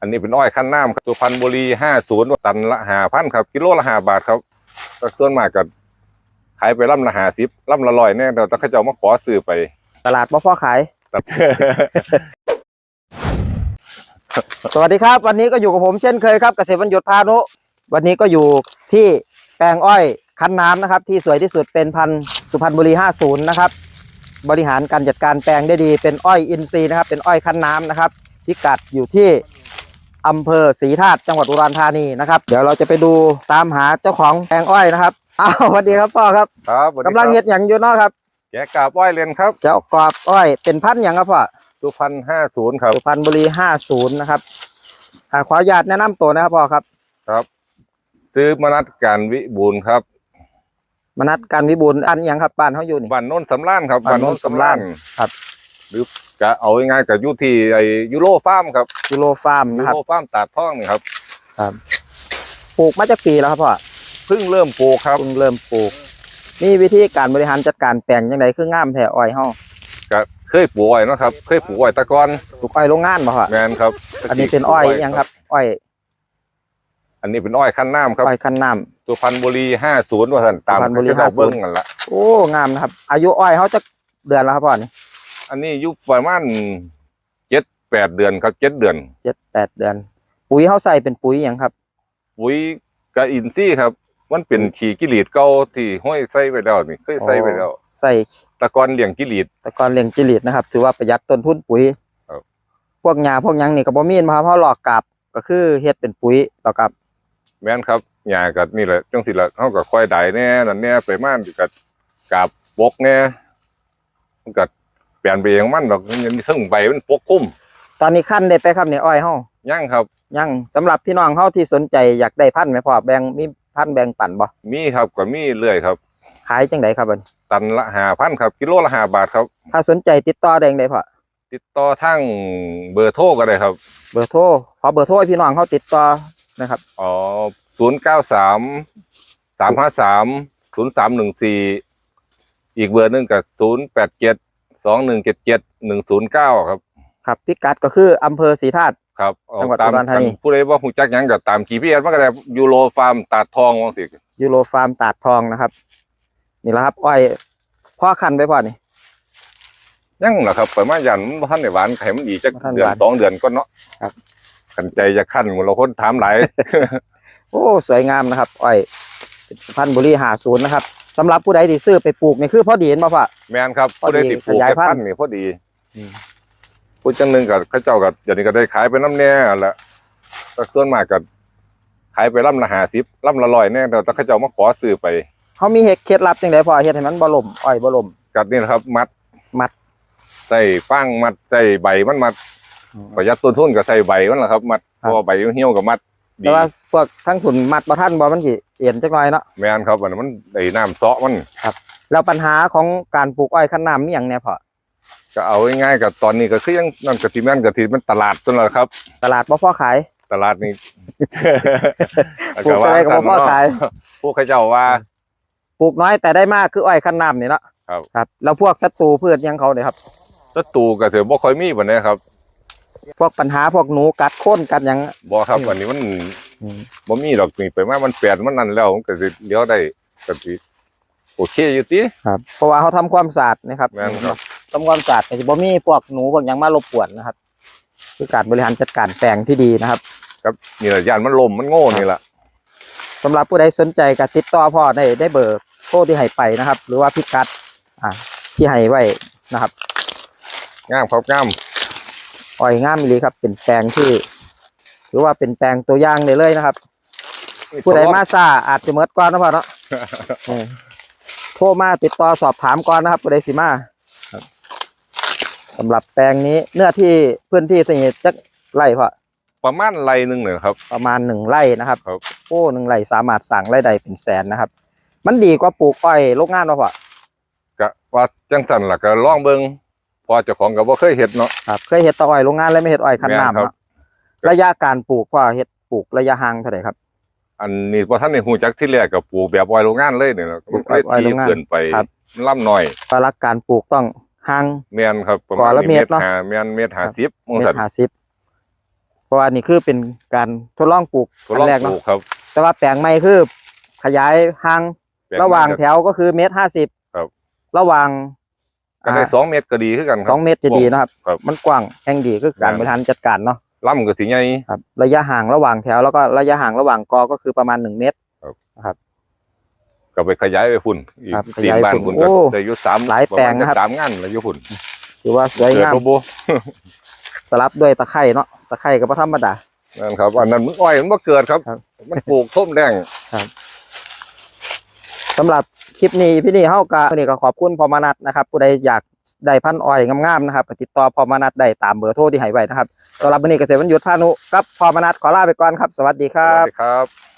อันนี้เป็นอ้อยขั้นน้ำครับสุพรรณบุรีห้าศูนย์ตันละห้าพันครับ กิโลละห้าบาทครับก็ส่วนมากก็ขายไปลำละห้าสิบลำละร้อยแน่แต่ถ้าเขาเจ้ามาขอซื้อไป ตลาดบ่พ่อขายตัดสวัสดีครับ วันนี้ก็อยู่กับผมเช่นเคยครับเกษตรบรรยุทธ์พานุวันนี้ก็อยู่ที่แปลงอ้อยคั้นน้ำนะครับ ที่สวยที่สุดเป็นพันธุ์สุพรรณบุรี 50 นะครับ บริหารการจัดการแปลงได้ดีเป็นอ้อยอินทรีย์นะครับ เป็นอ้อยคั้นน้ำนะครับพิกัดอยู่ที่ อำเภอศรีธาตุจังหวัดอุดรธานีนะครับ เดี๋ยวเราจะไปดูตามหาเจ้าของแปลงอ้อยนะครับอ้าวสวัสดีครับพ่อครับครับสวัสดีกำลังครับเฮ็ดอย่างอยู่เนาะครับแกะกาบอ้อยเรียนครับเจ้ากรอบอ้อยเป็นพันธุ์อย่างครับพ่อสุพรรณห้าศูนย์ครับ สุพรรณบุรี50นะครับอ่าขออนุญาตแนะนำตัวนะครับพ่อครับ ครับ ซื้อมนัดการวิบูลย์ครับมนัดการวิบูลย์อันหยังครับบ้านเขาอยู่นี่ บ้านโน้นสำล้านครับบ้านโน้นสำราญครับ หรือจะเอาง่ายๆกับยุที่ไอยูโรฟาร์มครับยูโรฟาร์มยูนะครับ โรฟาร์มตาดท่องนี่ครับ ปลูกมาจากปีแล้วครับพ่อเพิ่งเริ่มปลูกครับเพิ่งเริ่มปลูก มีวิธีการบริหารจัดการแปลงยังไงคืองามแท้อ้อยเฮาก็เคยปลูกอ้อยเนาะครับเคยปลูกอ้อยตะกอนปลูกอ้อยโรงงานบ่พ่อแมนครับอันนี้เป็นอ้อยหยังครับ อ้อยอันนี้เป็นอ้อยขั้นน้ำครับอ้อยคันน้ำสุพรรณบุรีห้าศูนย์ว่าสันตามสุพรรณบุรีที่เรา50เบิ้งกันละโอ้งามนะครับ อายุอ้อยเขาจะเดือนแล้วครับพ่อนี่ อันนี้อยุประมาณเจ็ดแปดเดือนครับเจ็ดเดือน เจ็ดแปดเดือน ปุ๋ยเขาใส่เป็นปุ๋ยหยังครับ ปุ๋ยกะอินซี่ครับ มันเป็นขี่กิริดเก่าที่ห้อยใส่ไปแล้วนี่เคยใส่ไปแล้วใส่ตะกอนเลี้ยงกิริดตะกอนเลี้ยงจิลิตนะครับ ถือว่าประหยัดต้นทุนปุ๋ยครับ พวกหญ้าพวกหยังนี่ก็บ่มีนะครับเพราะหลอกกาบก็คือเฮ็ดเป็นปุ๋ยหลอกกาบแม่นครับหญ้ากันี่แหละจังสิละเขาก็ค่อยได้แน่นั่นแน่ไปม่านกับกาบบกแน่มันก็เปลี่ยนไปเองมันดอกมันยังถึงใบมันปกคลุมตอนนี้ขั้นได้ไปครับในอ้อยเฮายังครับ ยังสำหรับพี่น้องเฮาที่สนใจอยากได้พันธุ์ไหมพ่อแบ่งมีพันธุ์แบ่งปันบ่มีครับก็มีเรื่อยครับ ขายจังไดครับบัดนี้ตันละห้าพันครับ กิโลละห้าบาทครับ ถ้าสนใจติดต่อได้จังไดพ่อติดต่อทางเบอร์โทรก็ได้ครับ เบอร์โทรขอเบอร์โทรให้พี่น้องเฮาติดต่อนะครับอ๋อศูนย์เก้าสามสามห้าสามศูนย์สามหนึ่งสี่อีกเบอร์หนึ่งกับศูนย์แปดเจ็ด สองหนึ่งเจ็ดเจ็ดหนึ่งศูนย์เก้าครับ ครับพิกัดก็คืออำเภอศรีธาตุ ครับเอาจังหวัดตามอุดรธานี ผู้ใดว่าหูจักหยังก็ตาม GPS มันก็ได้ยูโรฟาร์มตาดทองว่าสิยูโรฟาร์มตาดทองนะครับ นี่แหละครับอ้อยพ่อคันไปพ่อนี่ยังเหรอครับไปมายันมันบ่ทันได้หวานไข่มันดีจักบ่ทันเดือนหวานสองเดือนก็เนาะครับกันใจจะขั้นหมดเราคนถามหลายโอ้ สวยงามนะครับอ้อยสุพรรณบุรี50นะครับ สำหรับผู้ใดที่ซื้อไปปลูกนี่คือพอดีเห็นบ่พ่อ แม่นครับพอผู้ดีใดติดปลูกขยายแค่พันธุ์พันธุ์นี่พอดีอืมผู้จังหนึงกับเขาเจ้ากับอย่างนี้ก็ได้ขายไปน้ำแน่แหละก็ส่วนมากก็ขายไปลำละห้าสิบลำละร้อยแน่แต่ถ้าเขาเจ้ามาขอซื้อไปเขามีเฮ็ดเคล็ดลับจังไดพ่อเฮ็ดให้มันบ่ล่มอ้อยบ่ล่ม กัดนี่นะครับ มัดมัด ใส่ฟางมัดใส่ใบมันมัดประหยัดต้นทุนก็ใส่ใบมันแหละครับ มัดเพราะว่าใบมันเหี่ยวกับมัดดี แต่ว่าพวกทั้งถุนมัดบ่ทันบ่มันสิเอียนจักหน่อยเนาะแม่นครับอันนั้นมันไอ้น้ำเซาะมันแล้วปัญหาของการปลูกอ้อยคันน้ำมีหยังแน่พ่อก็เอาง่ายๆกับตอนนี้ก็คือยังนั่นกะทิแม่นกะทิมันตลาดจนแล้วครับ ตลาดบ่พอขาย ตลาดนี้ปลูกอะไรก็บ่พอขายพวกเขาเจ้าว่าปลูกน้อยแต่ได้มากคืออ้อยคันน้ำนี่เนาะครับครับ แล้วพวกศัตรูพืชหยังเขาเนี่ยครับศัตรูก็ถือบ่ค่อยมีปานนี้ครับ พวกปัญหาพวกหนูกัดโค่นกัดหยังบ่ครับอืมอันนี้มันบ่มีดอกนี่ไปมามันแปลนมันนั่นแล้วมันก็สิเลี้ยวได้ก็สิโอเคอยู่ติ ครับเพราะว่าเขาทำความสะอาดนะครับแม่นครับ ทำความสะอาดก็จะบ่มีพวกหนูพวกหยังมารบกวนนะครับ คือการบริหารจัดการแปลงที่ดีนะครับครับนี่แหละยานมันลมมันโง่นี่ล่ะสำหรับผู้ใดสนใจก็ติดต่อพ่อได้ได้เบอร์โทรที่ให้ไปนะครับ หรือว่าพิกัด อ่าที่ให้ไว้นะครับงามครับงาม อ้อยงามอีหลีครับ เป็นแปลงที่หรือว่าเป็นแปลงตัวอย่างได้เลยนะครับ ผู้ใดมาซ่าอาจจะเมิดก่อนนะพ่อเนาะเออโทรมาติดต่อสอบถามก่อนนะครับผู้ใดสิมาสำหรับแปลงนี้เนื้อที่พื้นที่สนิทจักไร่พ่อประมาณไรหนึงเนี่ยครับ ประมาณหนึ่งไร่นะครับครับโอ้หนึ่งไร่สามารถสั่งไร่ใดเป็นแสนนะครับ มันดีกว่าปลูกอ้อยโรงงานป่ะพ่อก็ว่าจังซั่นล่ะก็ลองเบิ่ง พอเจ้าของก็บ่เคยเฮ็ดเนาะ ครับเคยเห็ดแตอ้อยโรงงานเลยไม่เห็ดอ้อยคันแม่นน้ำครับ เนาะระยะการปลูกพ่อเห็ดปลูกระยะห่างเท่าไหร่ครับ อันนี้พอท่านในหูจักที่แรกก็ปลูกแบบอ้อยโรงงานเลยเนี่ยนะปลูกแบบอ้อยโรงงานเกินไปครับ ล่ำหน่อยปลักการปลูกต้องห่างเมียนครับประก่มาอณละเมตรเนาะหาเมียนเมตรหาสิบองเมศาตรห้าสิบเพราะว่านี่คือเป็นการทดลองปลูกก็ลองนแรกปเนาะลูกครับแต่ว่าแปลงใหม่คือขยายห่าง แปลงระหว่างมันแถวก็คือเมตรห้าสิบครับ ระหว่าง ก็ได้อ่าสองเมตรก็ดีขึ้นกันคสรัองเมตรจะดีนะครับครับ มันกว้างแห่งดีคือการบริหารจัดการเนาะล่ำก็สิใหญ่ครับ ระยะห่างระหว่างแถวแล้วก็ระยะห่างระหว่างกอก็คือประมาณหนึ่งเมตรก็ไปขยายไปพุ่นอีกครับขตียายบ้านพุ่พุ่นนก็โอ้ได้อยู่สามหลายแปลงปะมณนะครับสามงานแล้วอยู่พุ่นถือว่าสวยงามเกิดบ่บ่สลับด้วยตะไคร่เนาะตะไคร่ก็บ่ธรรมดานั่นครับอันนั้นมึงอ้อยมันบ่เกิดครับครับ มันปลูกส้มแดงสำหรับ คลิปนี้พี่นี่เฮาก็วันนี่ก็ขอบคุณพอมานัดนะครับ ผู้ใดอยากได้พันอ้อยงามๆนะครับติดต่อพอมานัดได้ตามเบอร์โทรที่ให้ไว้นะครับสำหรับวันนี้เกษตรวันหยุดพานุกับพอมานัดขอลาไปก่อนครับ สวัสดีครัวัสดีครับ